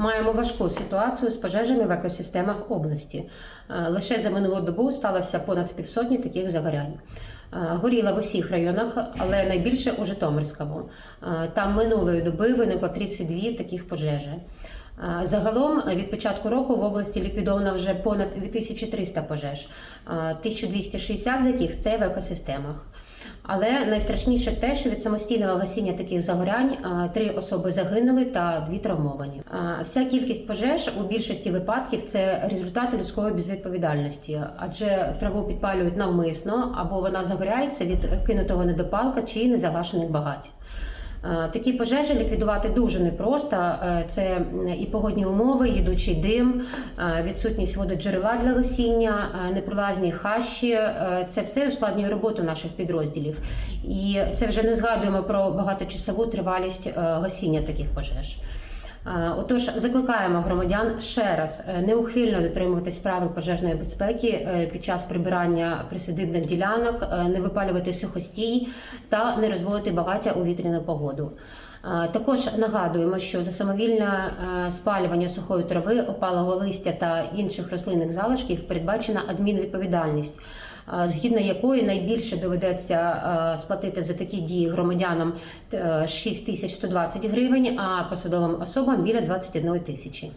Маємо важку ситуацію з пожежами в екосистемах області. Е, Лише за минулу добу сталося понад півсотні таких загорянь. Е, Горіла в усіх районах, але найбільше у Житомирському. Е, Там минулої доби виникло 32 таких пожежі. Е, Загалом е, від початку року в області ліквідовано вже понад 2300 пожеж, е, 1260 з яких це в екосистемах. Але найстрашніше те, що від самостійного гасіння таких загорянь е, три особи загинули та дві травмовані. Е, Вся кількість пожеж у більшості випадків це результати людської безвідповідальності, адже траву підпалюють навмисно або вона загоряється від кинутого недопалка чи незагашених багать. Е, Такі пожежі ліквідувати дуже непросто. Е, Це і погодні умови, їдучий дим, е, відсутність вододжерела для гасіння, непролазні хащі. Це все ускладнює роботу наших підрозділів. І це вже не згадуємо про багаточасову тривалість гасіння таких пожеж. Е, Отож, закликаємо громадян ще раз е, неухильно дотримуватись правил пожежної безпеки е, під час прибирання присадибних ділянок, не випалювати сухостій та не розводити багаття у вітряну погоду. Також нагадуємо, що за самовільне спалювання сухої трави, опалого листя та інших рослинних залишків передбачена адмінвідповідальність, згідно якої найбільше доведеться е, сплатити за такі дії громадянам е, 6120 гривень, а посадовим особам біля 21 тисячі.